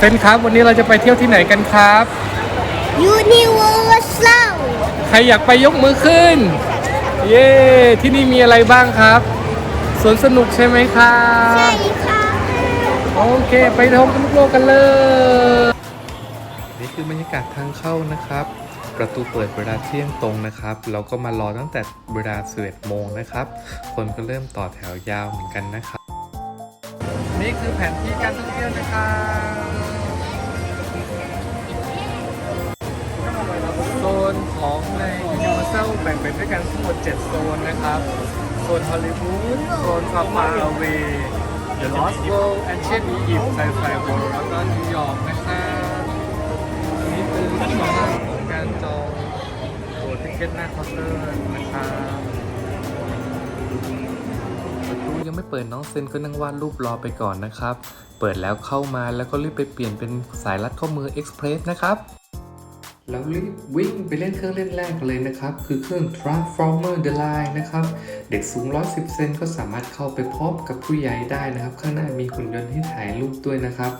เซนครับ วันนี้เราจะไปเที่ยวที่ไหนกันครับ Universal ใครอยากไปยกมือขึ้น เย้ที่นี่มีอะไรบ้างครับสวนสนุกใช่ไหมครับใช่ค่ะโอเค ไปท่องโลกกันเลย นี่คือบรรยากาศทางเข้านะครับ ประตูเปิดเวลาเที่ยงตรงนะครับ เราก็มารอตั้งแต่เวลา11โมงนะครับ คนก็เริ่มต่อแถวยาวเหมือนกันนะครับ นี่คือแผนที่การท่องเที่ยวนะครับ Universal แบ่งเป็นด้วยกันทั้งหมด 7 โซนนะครับ โซนฮอลลีวูด โซนฟาฟาเว The Lost World Ancient Egypt Sci-Fi World แล้วก็นิวยอร์กนะครับนี่คือช่องทางของการจองตั๋วทิเก็ตหน้าเคาน์เตอร์นะครับประตูยังไม่เปิดน้องเซนก็นั่งวาดรูปรอไปก่อนนะครับ เปิดแล้วเข้ามาแล้วก็รีบไปเปลี่ยนเป็นสายรัดข้อมือ Express นะครับ แล้วรีบวิ่งไปเล่นเครื่องเล่นแรกกันเลยนะครับ คือเครื่อง Transformer The Line นะครับ เด็กสูง 110 เซนก็สามารถเข้าไปพบกับผู้ใหญ่ได้นะครับ ข้างหน้ามีหุ่นยนต์ให้ถ่ายรูปด้วยนะครับ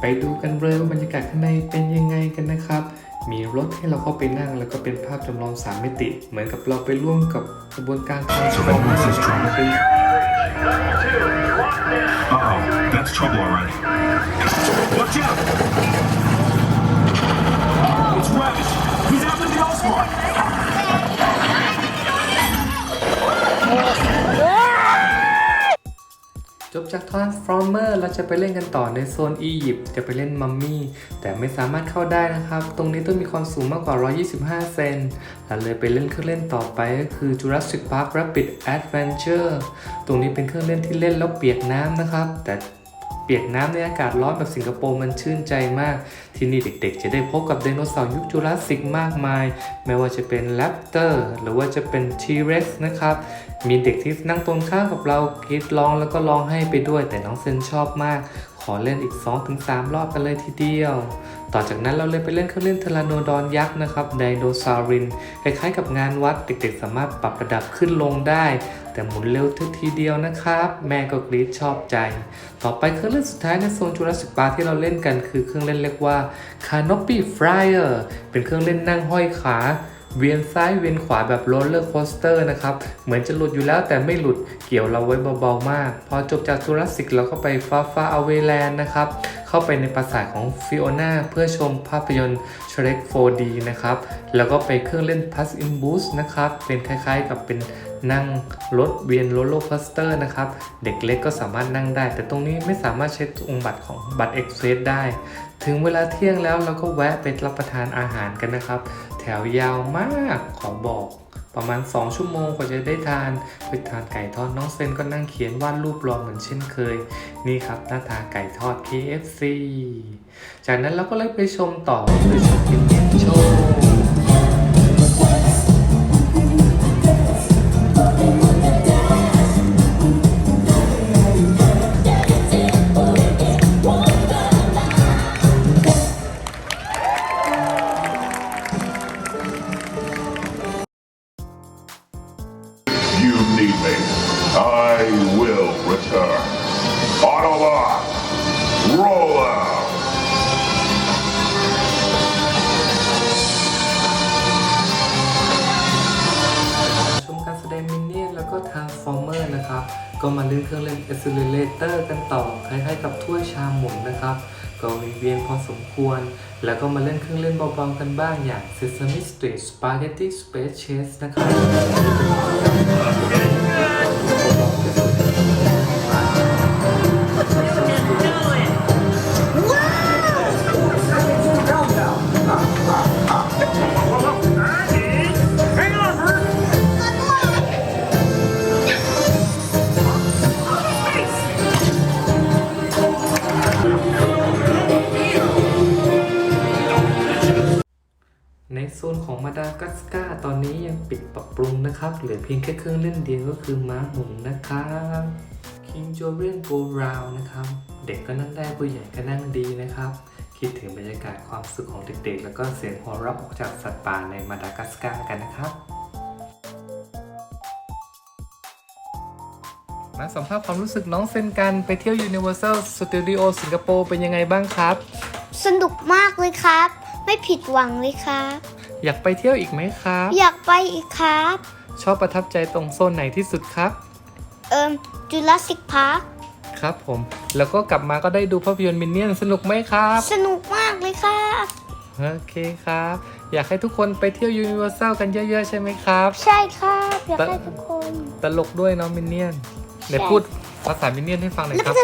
ไปดูกันเลยว่าบรรยากาศข้างในเป็นยังไงกันนะครับ มีรถให้เราเข้าไปนั่ง แล้วก็เป็นภาพจำลอง 3 มิติ เหมือนกับเราไปร่วมกับกระบวนการ Transformer เป็น Uh-oh, that's trouble already. Watch out! It's Rabbit! He's after the Allspark! จบจาก Transformer เราจะไปเล่นกันต่อในโซนอียิปต์จะไปเล่นมัมมี่ แต่ไม่สามารถเข้าได้นะครับ ตรงนี้ต้องมีความสูงมากกว่า 125 เซนเราเลยไปเล่นเครื่องเล่นต่อไปก็คือ Jurassic Park Rapid Adventure ตรงนี้เป็นเครื่องเล่นที่เล่นแล้วเปียกน้ำนะครับ แต่ เปียกน้ำในอากาศร้อนแบบสิงคโปร์มันชื่นใจมาก ที่นี่เด็กๆ จะได้พบกับไดโนเสาร์ยุคจูราสสิกมากมาย ไม่ว่าจะเป็นแรปเตอร์หรือว่าจะเป็นทีเร็กซ์นะครับ มีเด็กที่นั่งตรงข้างกับเรากรีดร้องแล้วก็ร้องให้ไปด้วยแต่น้องเซนชอบมาก อเล่นอีก 2-3 รอบกันเลยทีเดียว ต่อจากนั้นเราเลยไปเล่นเครื่องเล่นเทรานโนดอนยักษ์นะครับไดโนเสารินคล้ายๆกับงานวัดเด็กๆ สามารถปรับระดับขึ้นลงได้ แต่หมุนเร็วทึกทีเดียวนะครับ แม่ก็กรี๊ดชอบใจ ต่อไปเครื่องเล่นสุดท้ายในโซนจูราสสิกปาร์ที่เราเล่นกันคือเครื่องเล่นเรียกว่า Canopy Flyer เป็นเครื่องเล่นนั่งห้อยขา เวียนซ้ายเวียนขวาแบบโรลเลอร์โคสเตอร์นะครับ เหมือนจะหลุดอยู่แล้วแต่ไม่หลุดเกี่ยวเราไว้เบาๆมาก พอจบจากจูราสสิกเราก็ไปฟ้าฟ้าอเวแลนด์นะครับ เข้าไปในปราสาทของฟิโอนาเพื่อชมภาพยนตร์ Shrek 4D นะครับ แล้วก็ไปเครื่องเล่น Pass in Boost นะครับ เป็นคล้ายๆกับเป็นนั่งรถเวียนโรลเลอร์โคสเตอร์นะครับ เด็กเล็กก็สามารถนั่งได้ แต่ตรงนี้ไม่สามารถใช้องค์บัตรของบัตรเอ็กเพรสได้ ถึงเวลาเที่ยงแล้วเราก็แวะไปรับประทานอาหารกันนะครับ ถวยาวมากขอบอกประมาณ 2 ชั่วโมงกว่าจะได้ทานไปทานไก่ทอดน้องเซนก็นั่งเขียนวาดรูปรอเหมือนเช่นเคย นี่ครับหน้าตาไก่ทอด KFC จากนั้นเราก็เลยไปชมต่อไปชมกินโชว์ need me. I will return. Autolock! Roll out! ชมการแสดงมินเนี่ยนแล้วก็ทางฟอร์เมอร์นะครับ ก็มาเล่นเครื่องเล่น Accelerator กันต่อ คล้ายๆกับถ้วยชาหมุนนะครับ ก็วิงเวียนพอสมควร แล้วก็มาเล่นเครื่องเล่นเบาๆกันบ้างอย่าง Sesame Street Spaghetti Space Chase นะครับ ของมาดากัสกาตอนนี้ยังปิดปรับปรุงนะครับ เหลือเพียงแค่เครื่องเล่นเดียวก็คือม้าหมุนนะครับ King j o r i a n Go Round นะครับ เด็กก็นั่งได้ผู้ใหญ่ก็นั่งดีนะครับ คิดถึงบรรยากาศความสุขของเด็กๆ แล้วก็เสียงหัวเราะออกจากสัตว์ป่าในมาดากัสการ์กันนะครับมาสัมภาษณ์ความรู้สึกน้องเซนกันไปเที่ยว Universal Studio สิงคโปร์เป็นยังไงบ้างครับ สนุกมากเลยครับ ไม่ผิดหวังเลยครับ อยากไปเที่ยวอีกไหมครับ อยากไปอีกครับ ชอบประทับใจตรงโซนไหนที่สุดครับ เอิมจูราสสิกพาร์คครับผม แล้วก็กลับมาก็ได้ดูภาพยนตร์มินเนี่ยนสนุกไหมครับ สนุกมากเลยครับ โอเคครับ อยากให้ทุกคนไปเที่ยว Universal กันเยอะๆใช่ไหมครับ ใช่ครับ อยากให้ทุกคน ตลกด้วยเนาะมินเนี่ยนไหนใช่พูดภาษามินเนี่ยนให้ฟังหน่อยแล้วครับก็